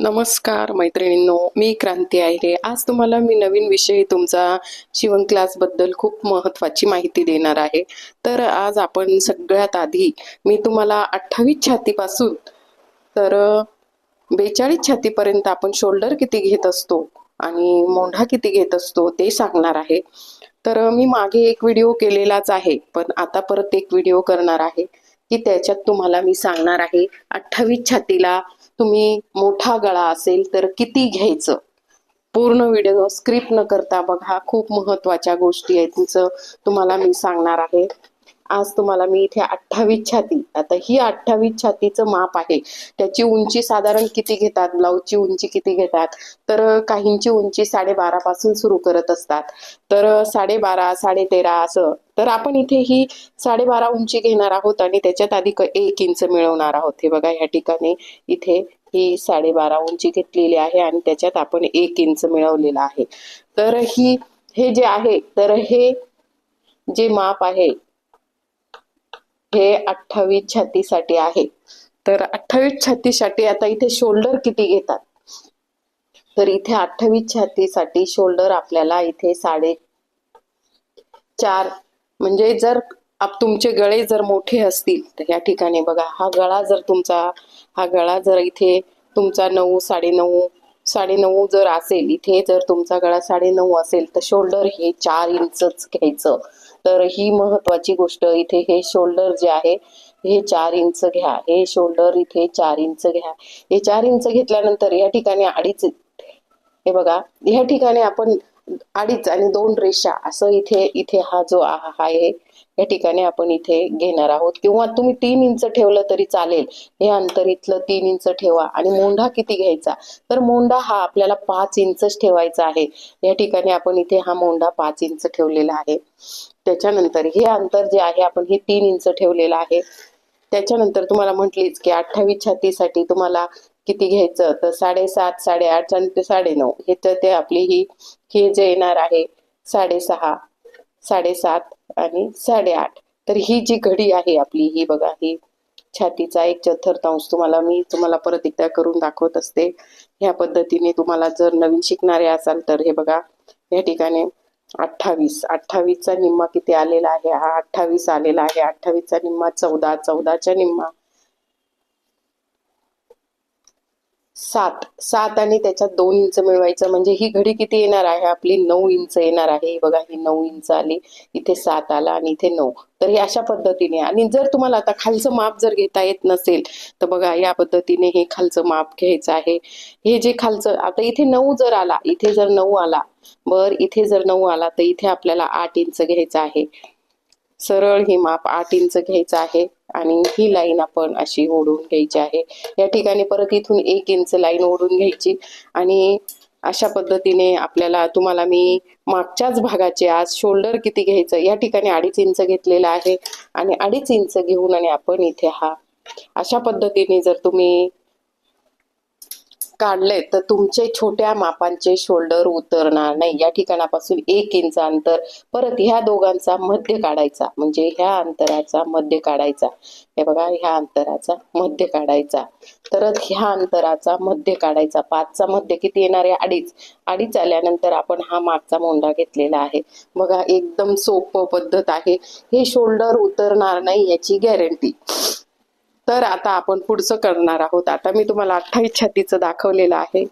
नमस्कार मैत्रिणींनो. मी क्रांती आहे आज तुम्हाला मी नवीन विषय तुमचा शिवण क्लासबद्दल खूप महत्त्वाची माहिती देणार आहे. तर आज आपण सगळ्यात आधी मी तुम्हाला अठ्ठावीस छातीपासून तर बेचाळीस छातीपर्यंत आपण शोल्डर किती घेत असतो आणि मोंढा किती घेत असतो ते सांगणार आहे. तर मी मागे एक व्हिडिओ केलेलाच आहे पण आता परत एक व्हिडिओ करणार आहे की त्याच्यात तुम्हाला मी सांगणार आहे अठ्ठावीस छातीला तुम्ही मोठा गळा असेल तर किती घ्यायचं? पूर्ण व्हिडिओ स्क्रिप्ट न करता बघा खूप महत्त्वाच्या गोष्टी आहेत तुमचं तुम्हाला मी सांगणार आहे. आज तुम्हाला मी इथे अठ्ठावीस छाती. आता ही अठ्ठावीस छातीचं माप आहे. त्याची उंची साधारण किती घेतात? ब्लाऊजची उंची किती घेतात? तर काहींची उंची साडेबारा पासून सुरू करत असतात. तर साडेबारा साडे तेरा असं. तर आपण इथे ही साडेबारा उंची घेणार आहोत आणि त्याच्यात अधिक एक इंच मिळवणार आहोत. हे बघा या ठिकाणी इथे ही साडेबारा उंची घेतलेली आहे आणि त्याच्यात आपण एक इंच मिळवलेला आहे. तर ही हे जे आहे तर हे जे माप आहे हे अठ्ठावीस छातीसाठी आहे. तर अठ्ठावीस छातीसाठी आता इथे शोल्डर किती घेतात? तर इथे अठ्ठावीस छातीसाठी शोल्डर आपल्याला इथे साडे चार म्हणजे जर तुमचे गळे जर मोठे असतील तर या ठिकाणी बघा हा गळा जर तुमचा हा गळा जर इथे तुमचा नऊ साडेनऊ साडेनऊ जर असेल इथे जर तुमचा गळा साडेनऊ असेल तर शोल्डर हे चार इंचच घ्यायचं. तर ही महत्वाची गोष्ट इथे हे शोल्डर जे आहे हे चार इंच घ्या. हे शोल्डर इथे चार इंच घ्या. हे चार इंच घेतल्यानंतर या ठिकाणी अडीच हे बघा या ठिकाणी आपण अडीच आणि दोन रेषा असं इथे इथे हा जो आहे या ठिकाणी आपण इथे घेणार आहोत. किंवा तुम्ही तीन इंच ठेवलं तरी चालेल. हे अंतर इथलं तीन इंच ठेवा आणि मोंढा किती घ्यायचा? तर मोंढा हा आपल्याला पाच इंचच ठेवायचा आहे. या ठिकाणी आपण इथे हा मोंढा पाच इंच ठेवलेला आहे. त्याच्यानंतर हे अंतर जे आहे आपण हे तीन इंच ठेवलेलं आहे. त्याच्यानंतर तुम्हाला म्हटलीच की अठ्ठावीस छातीसाठी तुम्हाला किती घ्यायचं? तर साडेसात साडेआठ आणि ते साडेनऊ. हे तर ते आपली ही हे जे येणार आहे साडेसहा. साडेसात आणि साडेआठ. तर ही जी घडी आहे आपली ही बघा ही छातीचा एक चतुर्थांश तुम्हाला मी तुम्हाला परत एकदा करून दाखवत असते. ह्या पद्धतीने तुम्हाला जर नवीन शिकणारे असाल तर हे बघा या ठिकाणी अठ्ठावीस. अठ्ठावीसचा निम्मा किती आलेला आहे? हा अठ्ठावीस आलेला आहे. अठ्ठावीसचा निम्मा चौदा. चौदाच्या निम्मा सात. सात आणि त्याच्यात दोन इंच मिळवायचं म्हणजे ही घडी किती येणार आहे? आपली नऊ इंच येणार आहे. बघा ही नऊ इंच आली. इथे सात आला आणि इथे नऊ. तर हे अशा पद्धतीने. आणि जर तुम्हाला आता खालचं माप जर घेता येत नसेल तर बघा या पद्धतीने हे खालचं माप घ्यायचं आहे. हे जे खालचं आता इथे नऊ जर आला इथे जर नऊ आला बर इथे जर नऊ आला तर इथे आपल्याला आठ इंच घ्यायचं आहे. सरळ हे माप आठ इंच घ्यायचं आहे आणि ही लाईन आपण अशी ओढून घ्यायची आहे. या ठिकाणी परत इथून एक इंच लाईन ओढून घ्यायची आणि अशा पद्धतीने आपल्याला तुम्हाला मी मागच्याच भागाचे आज शोल्डर किती घ्यायचं या ठिकाणी अडीच इंच घेतलेलं आहे आणि अडीच इंच घेऊन आणि आपण इथे हा. अशा पद्धतीने जर तुम्ही काढले तर तुमचे छोट्या मापांचे शोल्डर उतरणार नाही. या ठिकाणापासून एक इंच अंतर परत ह्या दोघांचा मध्य काढायचा. म्हणजे ह्या अंतराचा मध्य काढायचा. हे बघा ह्या अंतराचा मध्य काढायचा. तर ह्या अंतराचा मध्य काढायचा. पाचचा मध्य किती येणार आहे? अडीच. अडीच आल्यानंतर आपण हा मागचा मोंडा घेतलेला आहे. बघा एकदम सोपं पद्धत आहे. हे शोल्डर उतरणार नाही याची गॅरंटी तर आता आपण पुढचं करणार आहोत. आता मी तुम्हाला अठ्ठावीस छातीचं दाखवलेलं आहे.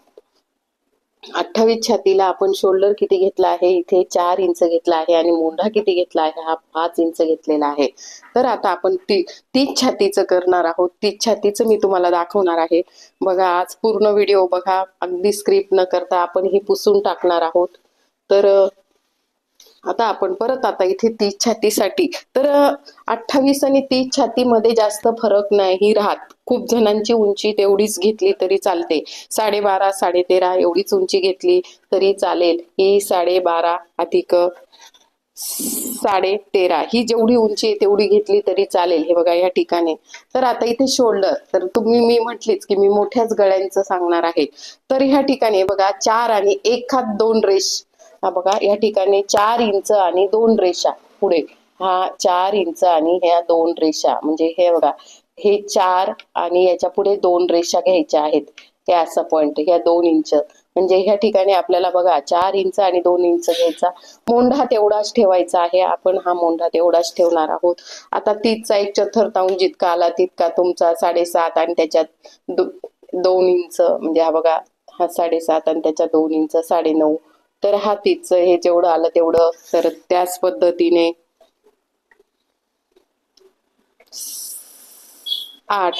अठ्ठावीस छातीला आपण शोल्डर किती घेतला आहे? इथे चार इंच घेतला आहे आणि मोंढा किती घेतला आहे? हा पाच इंच घेतलेला आहे. तर आता आपण ती तीच छातीचं करणार आहोत. तीच छातीचं मी तुम्हाला दाखवणार आहे. बघा आज पूर्ण व्हिडिओ बघा. अगदी स्क्रिप्ट न करता आपण हे पुसून टाकणार आहोत. तर आता आपण परत आता इथे तीस छातीसाठी. तर अठ्ठावीस आणि तीस छातीमध्ये जास्त फरक नाही राहत. खूप जणांची उंची तेवढीच घेतली तरी चालते. साडेबारा साडे तेरा एवढीच उंची घेतली तरी चालेल. ही साडेबारा अधिक साडे तेरा ही जेवढी उंची आहे तेवढी घेतली तरी चालेल हे बघा या ठिकाणी. तर आता इथे शोल्डर. तर तुम्ही मी म्हटलीच की मी मोठ्याच गळ्यांचं सांगणार आहे. तर ह्या ठिकाणी बघा चार आणि एखाद दोन रेष हा बघा या ठिकाणी चार इंच आणि दोन रेषा पुढे. हा चार इंच आणि ह्या दोन रेषा. म्हणजे हे बघा हे चार आणि याच्यापुढे दोन रेषा घ्यायच्या आहेत. हे असा पॉइंट ह्या दोन इंच. म्हणजे ह्या ठिकाणी आपल्याला बघा चार इंच आणि दोन इंच घ्यायचा. मोंढा तेवढाच ठेवायचा आहे. आपण हा मोंढा तेवढाच ठेवणार आहोत. आता तीसचा एक चतुर्थांश जितका आला तितका तुमचा साडेसात आणि त्याच्यात दोन इंच. म्हणजे हा बघा हा साडेसात आणि त्याच्या दोन इंच साडे नऊ तर हातीचं हे जेवढं आलं तेवढं. तर त्याच पद्धतीने आठ.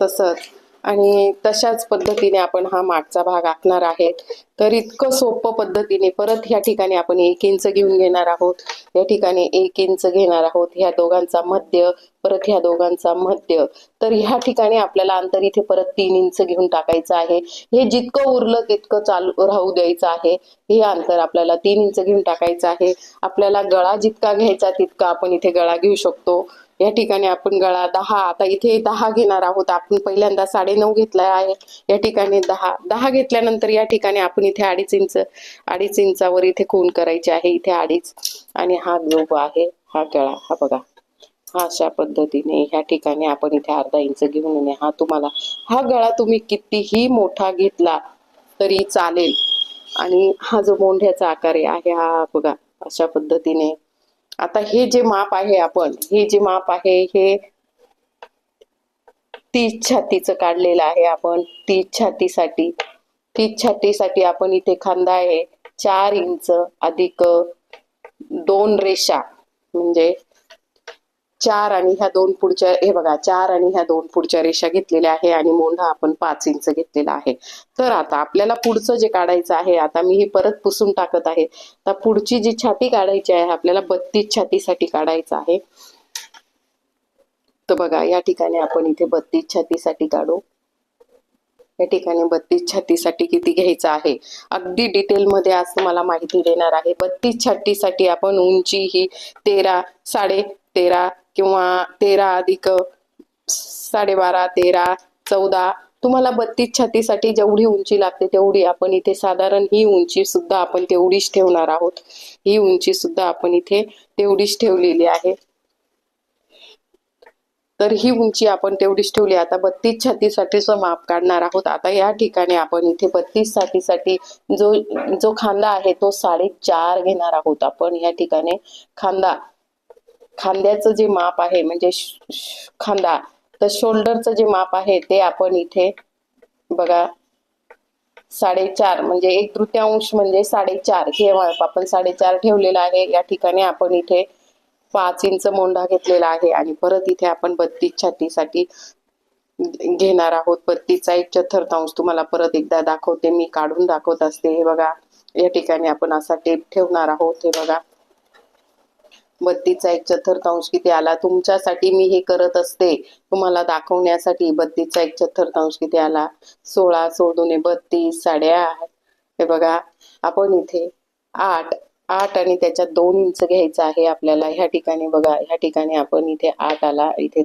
तसंच. आणि तशाच पद्धतीने आपण हा मागचा भाग आखणार आहेत. तर इतकं सोपं पद्धतीने परत ह्या ठिकाणी आपण एक इंच घेऊन घेणार आहोत. या ठिकाणी एक इंच घेणार आहोत. ह्या दोघांचा मध्य परत ह्या दोघांचा मध्य. तर ह्या ठिकाणी आपल्याला अंतर इथे परत तीन इंच घेऊन टाकायचं आहे. हे जितकं उरलं तितकं चालू राहू द्यायचं आहे. हे अंतर आपल्याला तीन इंच घेऊन टाकायचं आहे. आपल्याला गळा जितका घ्यायचा तितका आपण इथे गळा घेऊ शकतो. या ठिकाणी आपण गळा दहा आता इथे दहा घेणार आहोत. आपण पहिल्यांदा साडे नऊ घेतला आहे. या ठिकाणी दहा दहा घेतल्यानंतर या ठिकाणी आपण इथे अडीच इंच अडीच इंचावर इथे खून करायचे आहे. इथे अडीच आणि हा जो आहे हा गळा हा बघा. हा अशा पद्धतीने ह्या ठिकाणी आपण इथे अर्धा इंच घेऊन येणे हा तुम्हाला हा गळा तुम्ही कितीही मोठा घेतला तरी चालेल. आणि हा जो मोंढ्याचा आकार आहे हा बघा अशा पद्धतीने आता हे जे माप आहे आपण हे जे माप आहे हे तीस छातीचं काढलेलं आहे आपण तीस छातीसाठी. तीस छातीसाठी आपण इथे खांदा आहे चार इंच अधिक दोन रेषा म्हणजे चार आणि ह्या दोन पुढच्या हे बघा चार आणि ह्या दोन पुढच्या रेषा घेतलेल्या आहे आणि मोंढा आपण पाच इंच घेतलेला आहे. तर आता आपल्याला पुढचं जे काढायचं आहे आता मी हे परत पुसून टाकत आहे. तर पुढची जी छाती काढायची आहे आपल्याला बत्तीस छातीसाठी काढायचं आहे. तर बघा या ठिकाणी आपण इथे बत्तीस छातीसाठी काढू. या ठिकाणी बत्तीस छातीसाठी किती घ्यायचं आहे? अगदी डिटेलमध्ये आज तुम्हाला माहिती देणार आहे. बत्तीस छातीसाठी आपण उंची ही तेरा साडे तेरा किंवा तेरा अधिक साडेबारा तेरा चौदा तुम्हाला बत्तीस छातीसाठी जेवढी उंची लागते तेवढी आपण इथे साधारण ही उंची सुद्धा आपण तेवढीच ठेवणार आहोत. ही उंची सुद्धा आपण इथे तेवढीच ठेवलेली आहे. तर ही उंची आपण तेवढीच ठेवली. आता बत्तीस छातीसाठीचं माप काढणार आहोत. आता या ठिकाणी आपण इथे बत्तीस छातीसाठी जो जो खांदा आहे तो साडेचार घेणार आहोत आपण. या ठिकाणी खांदा खांद्याचं जे माप आहे म्हणजे खांदा तर शोल्डरचं जे माप आहे ते आपण इथे बघा साडेचार म्हणजे एक तृतीयांश म्हणजे साडेचार हे माप आपण साडेचार ठेवलेलं आहे. या ठिकाणी आपण इथे पाच इंच मोंढा घेतलेला आहे आणि परत इथे आपण बत्तीस छातीसाठी घेणार आहोत. बत्तीसचा एक चतुर्थांश तुम्हाला परत एकदा दाखवते. मी काढून दाखवत असते. हे बघा या ठिकाणी आपण असा टेप ठेवणार आहोत. हे बघा बत्तीसचा एक चतुर्थांश किती आला? तुमच्यासाठी मी हे करत असते. तुम्हाला दाखवण्यासाठी बत्तीसचा एक चतुर्थांश किती आला? सोळा सोडून बत्तीस साडेआठ. हे बघा आपण इथे आठ आठ आणि त्याच्यात दोन इंच घ्यायचं आहे आपल्याला. ह्या ठिकाणी बघा ह्या ठिकाणी आपण इथे आठ आला. इथे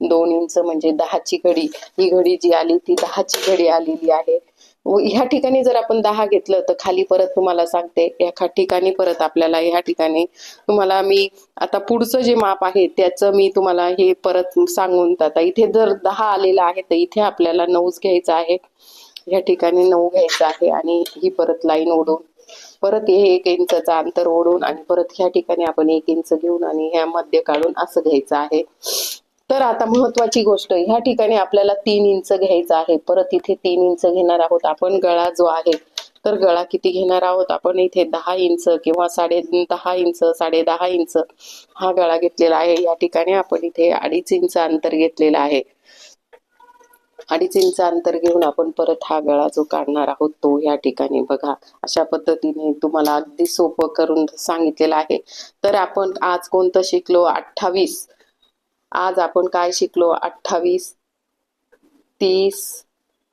दोन इंच म्हणजे दहाची घडी. ही घडी जी आली ती दहाची घडी आलेली आहे. ह्या ठिकाणी जर आपण दहा घेतलं तर खाली परत तुम्हाला सांगते ह्या ठिकाणी परत आपल्याला ह्या ठिकाणी तुम्हाला मी आता पुढचं जे माप आहे त्याचं मी तुम्हाला हे परत सांगून आता इथे जर दहा आलेलं आहे तर इथे आपल्याला नऊच घ्यायचं आहे. ह्या ठिकाणी नऊ घ्यायचं आहे आणि ही परत लाईन ओढून परत हे एक इंचचा अंतर ओढून आणि परत ह्या ठिकाणी आपण एक इंच घेऊन आणि ह्या मध्य काढून असं घ्यायचं आहे. तर आता महत्वाची गोष्ट ह्या ठिकाणी आपल्याला तीन इंच घ्यायचं आहे. परत इथे तीन इंच घेणार आहोत आपण गळा जो आहे तर गळा किती घेणार आहोत? आपण इथे दहा इंच किंवा साडे दहा इंच साडे दहा इंच हा गळा घेतलेला आहे. या ठिकाणी आपण इथे अडीच इंच अंतर घेतलेलं आहे. अडीच इंच अंतर घेऊन आपण परत हा गळा जो काढणार आहोत तो या ठिकाणी बघा. अशा पद्धतीने तुम्हाला अगदी सोपं करून सांगितलेलं आहे. तर आपण आज कोणतं शिकलो? अठ्ठावीस. आज आपण काय शिकलो? अठ्ठावीस तीस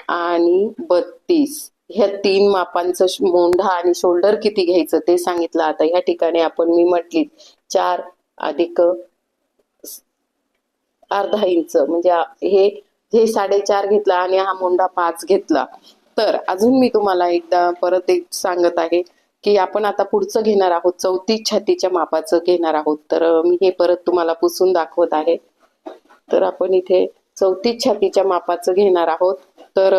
आणि बत्तीस. ह्या तीन मापांचं मोंढा आणि शोल्डर किती घ्यायचं ते सांगितलं. आता ह्या ठिकाणी आपण मी म्हटली चार अधिक अर्धा इंच. म्हणजे हे हे साडेचार घेतला आणि हा मोंढा पाच घेतला. तर अजून मी तुम्हाला एकदा परत एक सांगत आहे की आपण आता पुढचं घेणार आहोत. चौतीस छातीच्या मापाचं घेणार आहोत. तर मी हे परत तुम्हाला पुसून दाखवत आहे. तर आपण इथे चौतीस छातीच्या मापाचं घेणार आहोत. तर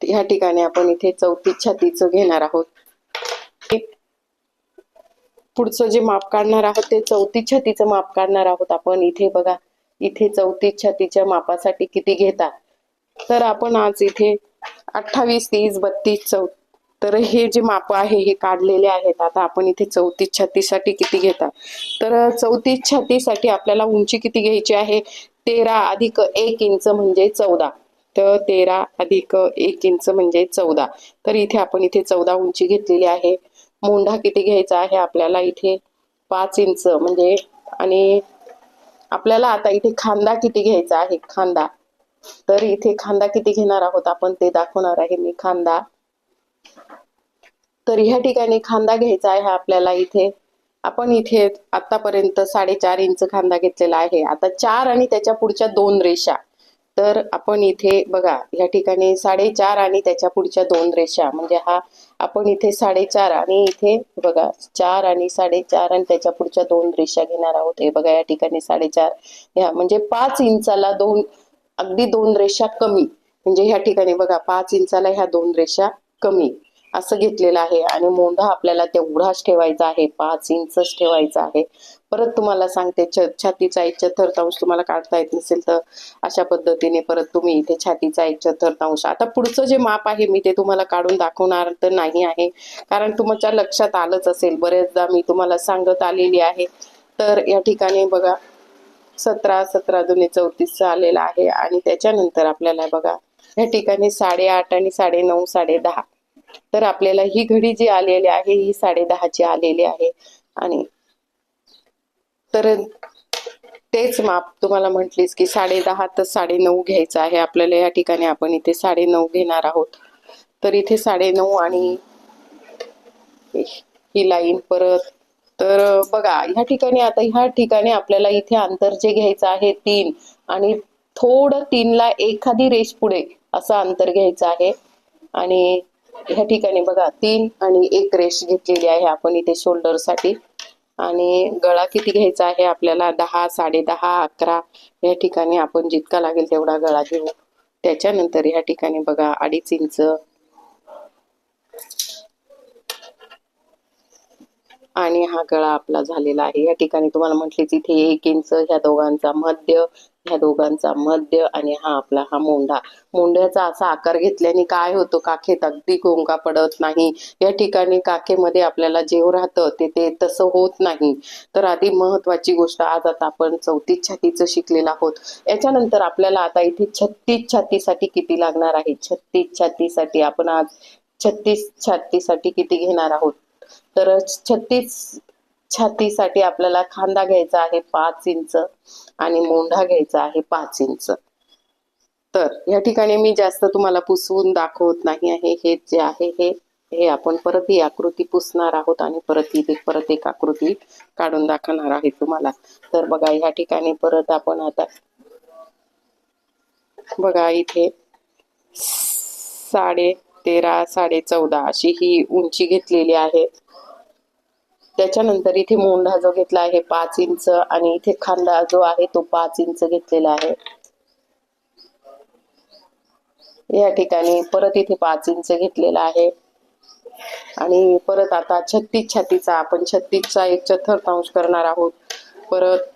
ह्या ठिकाणी आपण इथे चौतीस छातीचं घेणार आहोत. पुढचं जे माप काढणार आहोत ते चौतीस छातीचं माप काढणार आहोत. आपण इथे बघा इथे चौतीस छातीच्या मापासाठी किती घेतात? तर आपण आज इथे अठ्ठावीस तीस बत्तीस चौ तर हे जे माप आहे हे काढलेले आहेत. आता आपण इथे चौतीस छत्तीससाठी किती घेतात? तर चौतीस छत्तीससाठी आपल्याला उंची किती घ्यायची आहे? तेरा अधिक एक इंच म्हणजे चौदा. तर तेरा अधिक एक इंच म्हणजे चौदा. तर इथे आपण इथे चौदा उंची घेतलेली आहे. मोंढा किती घ्यायचा आहे? आपल्याला इथे पाच इंच म्हणजे आणि आपल्याला आता इथे खांदा किती घ्यायचा आहे? खांदा. तर इथे खांदा किती घेणार आहोत? आपण ते दाखवणार आहे. मी खांदा तर ह्या ठिकाणी खांदा घ्यायचा आहे आपल्याला इथे. आपण इथे आतापर्यंत साडेचार इंच खांदा घेतलेला आहे. आता चार आणि त्याच्या पुढच्या दोन रेषा. तर आपण इथे बघा या ठिकाणी साडेचार आणि त्याच्या पुढच्या दोन रेषा. म्हणजे हा आपण इथे साडेचार आणि इथे बघा चार आणि साडेचार आणि त्याच्या पुढच्या दोन रेषा घेणार आहोत. हे बघा या ठिकाणी साडेचार. ह्या म्हणजे पाच इंचाला दोन अगदी दोन रेषा कमी. म्हणजे ह्या ठिकाणी बघा पाच इंचाला ह्या दोन रेषा कमी असं घेतलेलं आहे. आणि मोंढा आपल्याला तेवढाच ठेवायचा आहे. पाच इंचच ठेवायचा आहे. परत तुम्हाला सांगते छ छातीचा एक चतुर्थांश तुम्हाला काढता येत नसेल तर अशा पद्धतीने परत तुम्ही इथे छातीचा एक चतुर्थांश आता पुढचं जे माप आहे मी ते तुम्हाला काढून दाखवणार तर नाही आहे. कारण तुमच्या लक्षात आलंच असेल. बरेचदा मी तुम्हाला सांगत आलेली आहे. तर या ठिकाणी बघा सतरा सतरा दोन्ही चौतीसचा आलेला आहे. आणि त्याच्यानंतर आपल्याला बघा या ठिकाणी साडेआठ आणि साडे नऊ साडे दहा तर आपल्याला ही घडी जी आलेली आहे ही साडे दहाची आलेली आहे. आणि तर तेच माप तुम्हाला म्हटलीस की साडे दहा तर साडे नऊ घ्यायचं आहे. आपल्याला या ठिकाणी आपण इथे साडे नऊ घेणार आहोत. तर इथे साडे नऊ आणि ही लाईन परत. तर बघा ह्या ठिकाणी आता ह्या ठिकाणी आपल्याला इथे अंतर जे घ्यायचं आहे तीन आणि थोडं तीनला एखादी रेष पुढे असं अंतर घ्यायचं आहे. आणि ह्या ठिकाणी बघा तीन आणि एक रेष घेतलेली आहे आपण इथे शोल्डरसाठी. आणि गळा किती घ्यायचा आहे आपल्याला? दहा साडे दहा अकरा या ठिकाणी आपण जितका लागेल तेवढा गळा घेऊ. त्याच्यानंतर ह्या ठिकाणी बघा अडीच इंच. आणि हा गळा आपला झालेला आहे. या ठिकाणी तुम्हाला म्हटले तिथे एक इंच ह्या दोघांचा मध्य ह्या दोघांचा मध्य आणि हा आपला हा मोंढा मोंढ्याचा असा आकार घेतल्याने काय होतो? काखेत अगदी गोंगा पडत नाही. या ठिकाणी काखेमध्ये आपल्याला जेव राहतं ते ते तसं होत नाही. तर आधी महत्वाची गोष्ट आज आता आपण चौतीस छातीचं शिकलेलं आहोत. याच्यानंतर आपल्याला आता इथे छत्तीस छातीसाठी किती लागणार आहे? छत्तीस छातीसाठी आपण आज छत्तीस छातीसाठी किती घेणार आहोत? तर छत्तीस छातीसाठी आपल्याला खांदा घ्यायचा आहे पाच इंच आणि मोंढा घ्यायचा आहे पाच इंच. तर या ठिकाणी मी जास्त तुम्हाला पुसवून दाखवत नाही आहे. हे जे आहे हे हे आपण परत ही आकृती पुसणार आहोत आणि परत ही परत एक आकृती काढून दाखवणार आहे तुम्हाला. तर बघा ह्या ठिकाणी परत आपण आता बघा इथे साडे तेरा साडे चौदा अशी ही उंची घेतलेली आहे. त्याच्यानंतर इथे मोंढा जो घेतला आहे पाच इंच आणि इथे खांदा जो आहे तो पाच इंच घेतलेला आहे. या ठिकाणी परत इथे पाच इंच घेतलेला आहे. आणि परत आता छत्तीस छातीचा आपण छत्तीसचा एक चतुर्थांश करणार आहोत. परत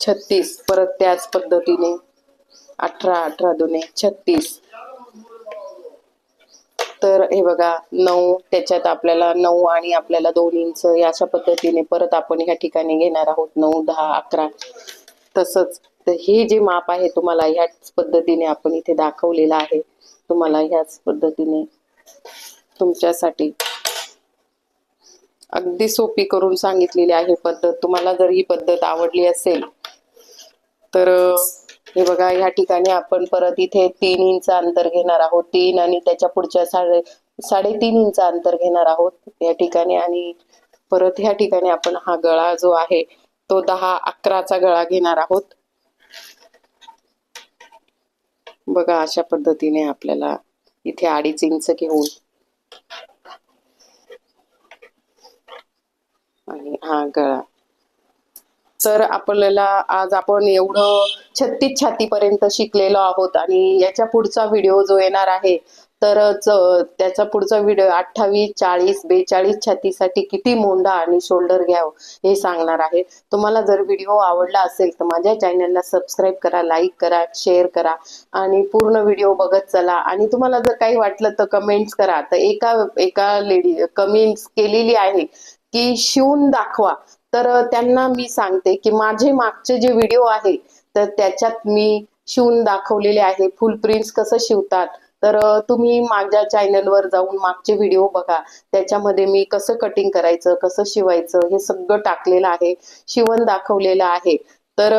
छत्तीस परत त्याच पद्धतीने अठरा अठरा दोने छत्तीस. तर हे बघा नऊ त्याच्यात आपल्याला नऊ आणि आपल्याला दोन इंच अशा पद्धतीने परत आपण ह्या ठिकाणी घेणार आहोत. नऊ दहा अकरा. तसंच तर हे जे माप आहे तुम्हाला ह्याच पद्धतीने आपण इथे दाखवलेलं आहे. तुम्हाला ह्याच पद्धतीने तुमच्यासाठी अगदी सोपी करून सांगितलेली आहे पद्धत. तुम्हाला जर ही पद्धत आवडली असेल तर हे बघा ह्या ठिकाणी आपण परत इथे तीन इंच अंतर घेणार आहोत. तीन आणि त्याच्या पुढच्या साडे साडेतीन इंच अंतर घेणार आहोत या ठिकाणी. आणि परत ह्या ठिकाणी आपण हा गळा जो आहे तो दहा अकराचा गळा घेणार आहोत. बघा अशा पद्धतीने आपल्याला इथे अडीच इंच घेऊन आणि हा गळा. तर आपल्याला आज आपण एवढं छत्तीस छातीपर्यंत शिकलेलो आहोत आणि याच्या पुढचा व्हिडिओ जो येणार आहे तर त्याचा पुढचा व्हिडिओ अठ्ठावीस चाळीस बेचाळीस छातीसाठी किती मोंढा आणि शोल्डर घ्यावं हे सांगणार आहे. तुम्हाला जर व्हिडिओ आवडला असेल तर माझ्या चॅनलला सबस्क्राईब करा लाईक करा शेअर करा आणि पूर्ण व्हिडिओ बघत चला. आणि तुम्हाला जर काही वाटलं तर कमेंट्स करा. तर एका एका लेडी कमेंट्स केलेली आहे की शिवून दाखवा. तर त्यांना मी सांगते की माझे मागचे जे व्हिडिओ आहे तर त्याच्यात मी शिवून दाखवलेले आहे. फुल प्रिंट्स कसं शिवतात? तर तुम्ही माझ्या चॅनलवर जाऊन मागचे व्हिडिओ बघा. त्याच्यामध्ये मी कसं कटिंग करायचं कसं शिवायचं हे सगळं टाकलेलं आहे. शिवण दाखवलेलं आहे. तर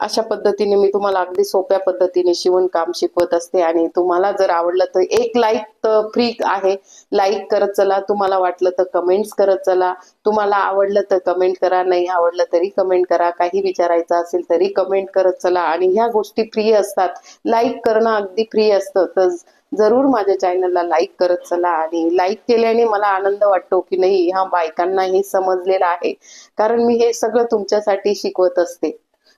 अशा पद्धतीने मी तुम्हाला अगदी सोप्या पद्धतीने शिवणकाम शिकवत असते. आणि तुम्हाला जर आवडलं तर एक लाईक फ्री आहे. लाईक करत चला. तुम्हाला वाटलं तर कमेंट्स करत चला. तुम्हाला आवडलं तर कमेंट करा. नाही आवडलं तरी कमेंट करा. काही विचारायचं असेल तरी कमेंट करत चला. आणि ह्या गोष्टी फ्री असतात. लाईक करणं अगदी फ्री असतं. तर जरूर माझ्या चॅनलला लाईक करत चला. आणि लाईक केल्याने मला आनंद वाटतो की नाही ह्या बायकांना हे समजलेलं आहे. कारण मी हे सगळं तुमच्यासाठी शिकवत असते.